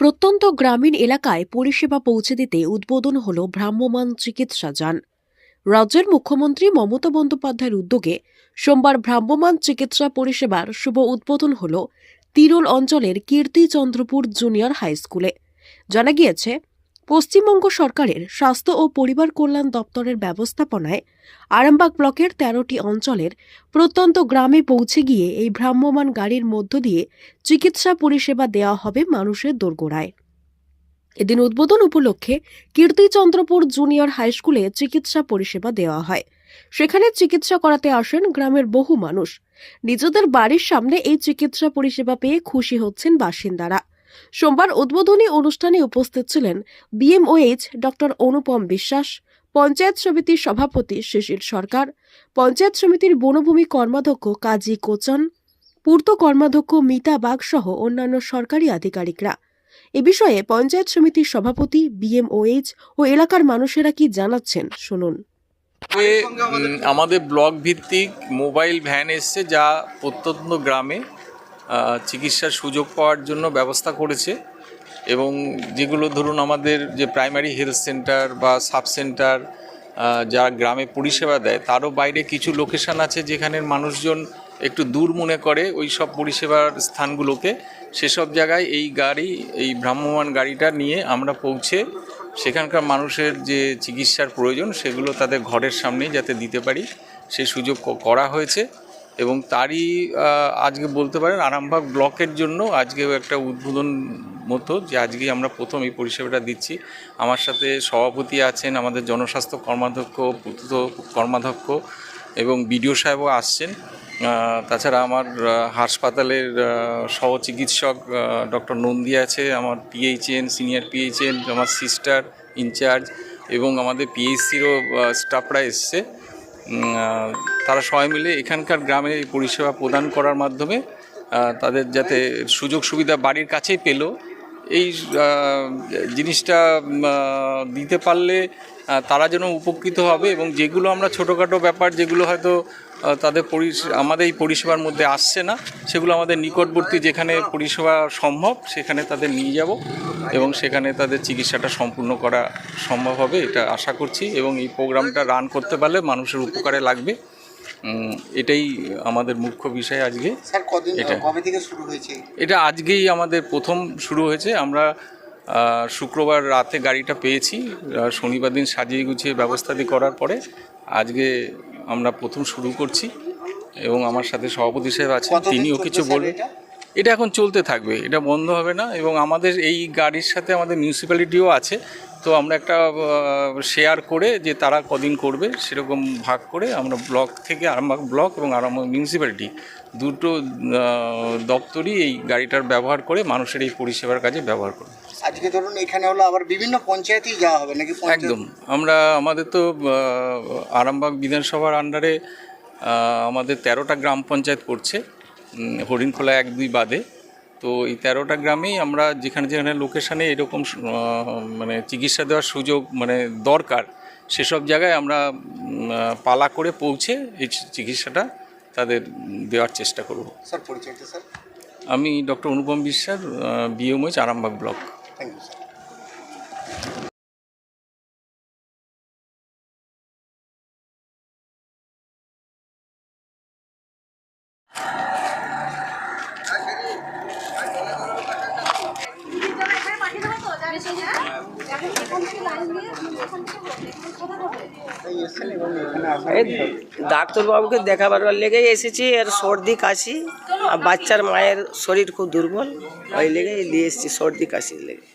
প্রত্যন্ত গ্রামীণ এলাকায় পরিষেবা পৌঁছে দিতে উদ্বোধন হল ভ্রাম্যমান চিকিৎসা যান। রাজ্যের মুখ্যমন্ত্রী মমতা বন্দ্যোপাধ্যায়ের উদ্যোগে সোমবার ভ্রাম্যমান চিকিৎসা পরিষেবার শুভ উদ্বোধন হল তিরুল অঞ্চলের কীর্তিচন্দ্রপুর জুনিয়র হাই স্কুলে। জানা গিয়েছে পশ্চিমবঙ্গ সরকারের স্বাস্থ্য ও পরিবার কল্যাণ দপ্তরের ব্যবস্থাপনায় আরামবাগ ব্লকের তেরোটি অঞ্চলের প্রত্যন্ত গ্রামে পৌঁছে গিয়ে এই ভ্রাম্যমাণ গাড়ির মধ্য দিয়ে চিকিৎসা পরিষেবা দেওয়া হবে মানুষের দোরগোড়ায়। এদিন উদ্বোধন উপলক্ষে কীর্তিচন্দ্রপুর জুনিয়র হাইস্কুলে চিকিৎসা পরিষেবা দেওয়া হয়। সেখানে চিকিৎসা করাতে আসেন গ্রামের বহু মানুষ। নিজেদের বাড়ির সামনে এই চিকিৎসা পরিষেবা পেয়ে খুশি হচ্ছেন বাসিন্দারা। সোমবার উদ্বোধনী অনুষ্ঠানে উপস্থিত ছিলেন বিএমওএইচ ডক্টর অনুপম বিশ্বাস, পঞ্চায়েত সমিতির সভাপতি শিশির সরকার, পঞ্চায়েত সমিতির বনভূমি কর্মাধ্যক্ষ কাজী কোচন, পূর্ত কর্মাধ্যক্ষ মিতা বাগ সহ অন্যান্য সরকারি আধিকারিকরা। এ বিষয়ে পঞ্চায়েত সমিতির সভাপতি বিএমওএইচ ও এলাকার মানুষেরা কি জানাচ্ছেন শুনুন। আমাদের ব্লক ভিত্তিক মোবাইল ভ্যান এসছে যা প্রত্যন্ত গ্রামে চিকিৎসার সুযোগ পাওয়ার জন্য ব্যবস্থা করেছে এবং যেগুলো ধরুন আমাদের যে প্রাইমারি হেলথ সেন্টার বা সাব সেন্টার যারা গ্রামে পরিষেবা দেয়, তারও বাইরে কিছু লোকেশন আছে যেখানে মানুষজন একটু দূর মনে করে ওই সব পরিষেবার স্থানগুলোকে। সেসব জায়গায় এই গাড়ি, এই ভ্রাম্যমান গাড়িটা নিয়ে আমরা পৌঁছে সেখানকার মানুষের যে চিকিৎসার প্রয়োজন সেগুলো তাদের ঘরের সামনেই যাতে দিতে পারি। সেই সুযোগ করা হয়েছে। এবং তারই আজকে বলতে পারেন আরামবাগ ব্লকের জন্য আজকে একটা উদ্বোধন মতো যে আজকে আমরা প্রথম এই পরিষেবাটা দিচ্ছি। আমার সাথে সভাপতি আছেন আমাদের জনস্বাস্থ্য কর্মাধ্যক্ষ পূর্ত কর্মাধ্যক্ষ এবং বিডিও সাহেবও আসছেন। তাছাড়া আমার হাসপাতালের আহ, সহ চিকিৎসক ডক্টর নন্দী আছে আমার পিএইচএন সিনিয়র পিএইচএন আমার সিস্টার ইনচার্জ এবং আমাদের পিএইচসিরও স্টাফরা এসছে। তারা সবাই মিলে এখানকার গ্রামে এই পরিষেবা প্রদান করার মাধ্যমে তাদের যাতে সুযোগ সুবিধা বাড়ির কাছেই পেল। এই জিনিসটা দিতে পারলে তারা যেন উপকৃত হবে এবং যেগুলো আমরা ছোটোখাটো ব্যাপার, যেগুলো হয়তো তাদের আমাদের এই পরিষেবার মধ্যে আসছে না, সেগুলো আমাদের নিকটবর্তী যেখানে পরিষেবা সম্ভব, সেখানে তাদের নিয়ে যাব এবং সেখানে তাদের চিকিৎসাটা সম্পূর্ণ করা সম্ভব হবে, এটা আশা করছি এবং এই প্রোগ্রামটা রান করতে পারলে মানুষের উপকারে লাগবে। এটাই আমাদের মুখ্য বিষয় আজকে। স্যার কদিন এটা। কবে থেকে শুরু হয়েছে? এটা আজকেই আমাদের প্রথম শুরু হয়েছে। আমরা শুক্রবার রাতে গাড়িটা পেয়েছি। শনিবার দিন সাজিয়ে গুছিয়ে ব্যবস্থা দিয়ে করার পরে আজকে আমরা প্রথম শুরু করছি এবং আমার সাথে সভাপতি সাহেব আছেন। তিনিও কিছু বলবেন এটা? এখন চলতে থাকবে এটা বন্ধ হবে না এবং আমাদের এই গাড়ির সাথে আমাদের মিউনিসিপ্যালিটিও আছে তো আমরা একটা শেয়ার করে যে তারা কদিন করবে সেরকম ভাগ করে আমরা ব্লক থেকে আরামবাগ ব্লক এবং আরামবাগ মিউনিসিপ্যালিটি দুটো দপ্তরই এই গাড়িটার ব্যবহার করে মানুষের এই পরিষেবার কাজে ব্যবহার করে আজকে ধরুন এখানে হলো আবার বিভিন্ন পঞ্চায়েতেই যাওয়া হবে নাকি একদম আমরা আমাদের তো আরামবাগ বিধানসভার আন্ডারে আমাদের তেরোটা গ্রাম পঞ্চায়েত পড়ছে হরিণখোলা এক দুই বাদে। তো এই তেরোটা গ্রামেই আমরা যেখানে যেখানে লোকেশানে এরকম মানে চিকিৎসা দেওয়ার সুযোগ মানে দরকার সেসব জায়গায় আমরা পালা করে পৌঁছে এই চিকিৎসাটা তাদের দেওয়ার চেষ্টা করব। স্যার পরিচয়টা স্যার? আমি doctor Anupam Biswas BMH Arambagh block. Thank you sir এই এসেছেন এবং এখানে আসার এই ডাক্তারবাবুকে দেখাবার লেগেই এসেছি এর সর্দি কাশি আর বাচ্চার মায়ের শরীর খুব দুর্বল ওই লেগে দিয়ে এসেছি সর্দি কাশির লেগে।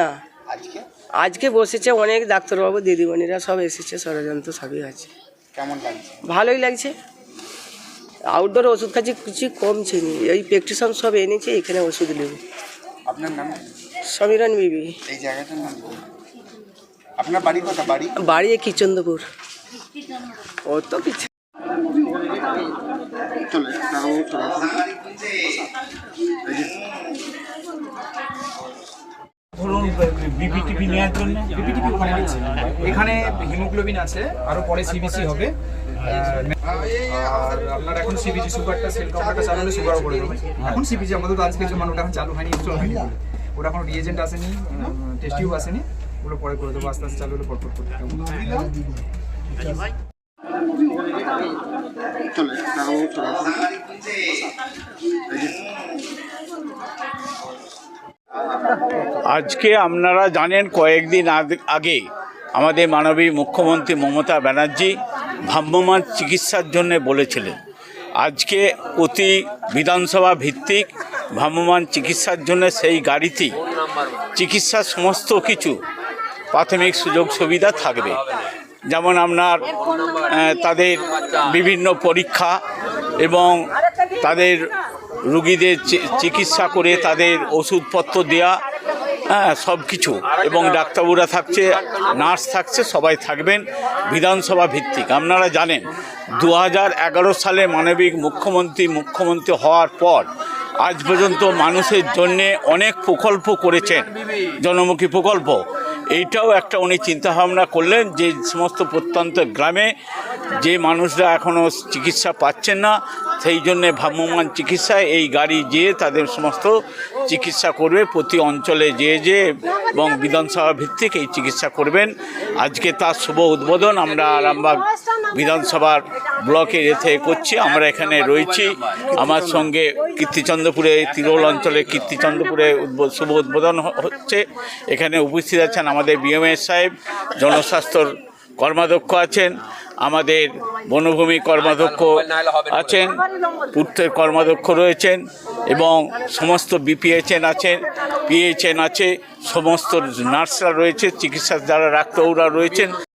না। আজকে? আজকে বসেছে অনেক ডাক্তারবাবু দিদিমণিরা সব এসেছে ষড়যন্ত্র সবই আছে। ভালোই লাগছে। আউটডোর ওষুধ খাচ্ছি কিছু কমছে নি। এই প্রেকটিশন সব এনেছে এখানে ওষুধ নেব। আপনার নাম? সমীরণ বিবি। এই জায়গাটার নাম আপনার বাড়ি কোথা বাড়ি? বাড়ি কিচন্দপুর। ও তো কিছু চলে ডাক্তারবাবু চলে আসুন। এই যে- ধরুন ধরুন বিপি টিপি নেওয়ার জন্য বিপিটিপি ওখানে আছে। এখানে হিমোগ্লোবিন আছে আরও পরে সিবিসি হবে। আর আপনার এখন সিবিজি সুগারটা, সেল কাউন্টারটা চালু হলে সুগারও করে দেবে এখন সিবিজি আমাদের তো আজকে জন্য ওটা এখন চালু হয়নি ইনস্টল হয়নি ওটা কোনো রিএজেন্ট আসেনি টেস্ট আসেনি। ওগুলো পরে করে দেবো, আস্তে আস্তে চালু হলে পরপর করতে চলে ডাক্তারবাবু চলে আসুন। আজকে আপনারা জানেন কয়েকদিন আগ- আমাদের মাননীয় মুখ্যমন্ত্রী মমতা ব্যানার্জি ভ্রাম্যমাণ চিকিৎসার জন্য বলেছিলেন, আজকে প্রতি বিধানসভা ভিত্তিক ভ্রাম্যমাণ চিকিৎসার জন্য সেই গাড়িতেই চিকিৎসার সমস্ত কিছু প্রাথমিক সুযোগ সুবিধা থাকবে। যেমন আপনার তাদের বিভিন্ন পরীক্ষা এবং তাদের রুগীদের চিকিৎসা করে তাদের ওষুধপত্র দেওয়া হ্যাঁ সব কিছু। এবং ডাক্তারবুরা থাকছে, নার্স থাকছে, সবাই থাকবেন বিধানসভা ভিত্তিক। আপনারা জানেন দু সালে মানবিক মুখ্যমন্ত্রী মুখ্যমন্ত্রী হওয়ার পর আজ পর্যন্ত মানুষের জন্যে অনেক প্রকল্প করেছেন, জনমুখী প্রকল্প। এইটাও একটা উনি চিন্তাভাবনা করলেন যে সমস্ত প্রত্যন্ত গ্রামে যে মানুষরা এখনও চিকিৎসা পাচ্ছেন না, সেই জন্যে ভ্রাম্যমাণ চিকিৎসায় এই গাড়ি যেয়ে তাদের সমস্ত চিকিৎসা করবে, প্রতি অঞ্চলে যেয়ে যেয়ে এবং বিধানসভা ভিত্তিক এই চিকিৎসা করবেন। আজকে তার শুভ উদ্বোধন, আমরা আরামবাগ বিধানসভার ব্লকের এতে করছি, আমরা এখানে রয়েছি। আমার সঙ্গে কীর্তিচন্দ্রপুরে, তিরোল অঞ্চলে কীর্তিচন্দ্রপুরে শুভ উদ্বোধন হচ্ছে। এখানে উপস্থিত আছেন আমাদের বিএমএস সাহেব, জনস্বাস্থ্যর কর্মাধ্যক্ষ আছেন, আমাদের বনভূমি কর্মাধ্যক্ষ আছেন পূর্তের কর্মাধ্যক্ষ রয়েছেন এবং সমস্ত বিপিএচএন আছেন পিএইচএন আছে, সমস্ত নার্সরা রয়েছে চিকিৎসা যারা ডাক্তাররা রয়েছেন।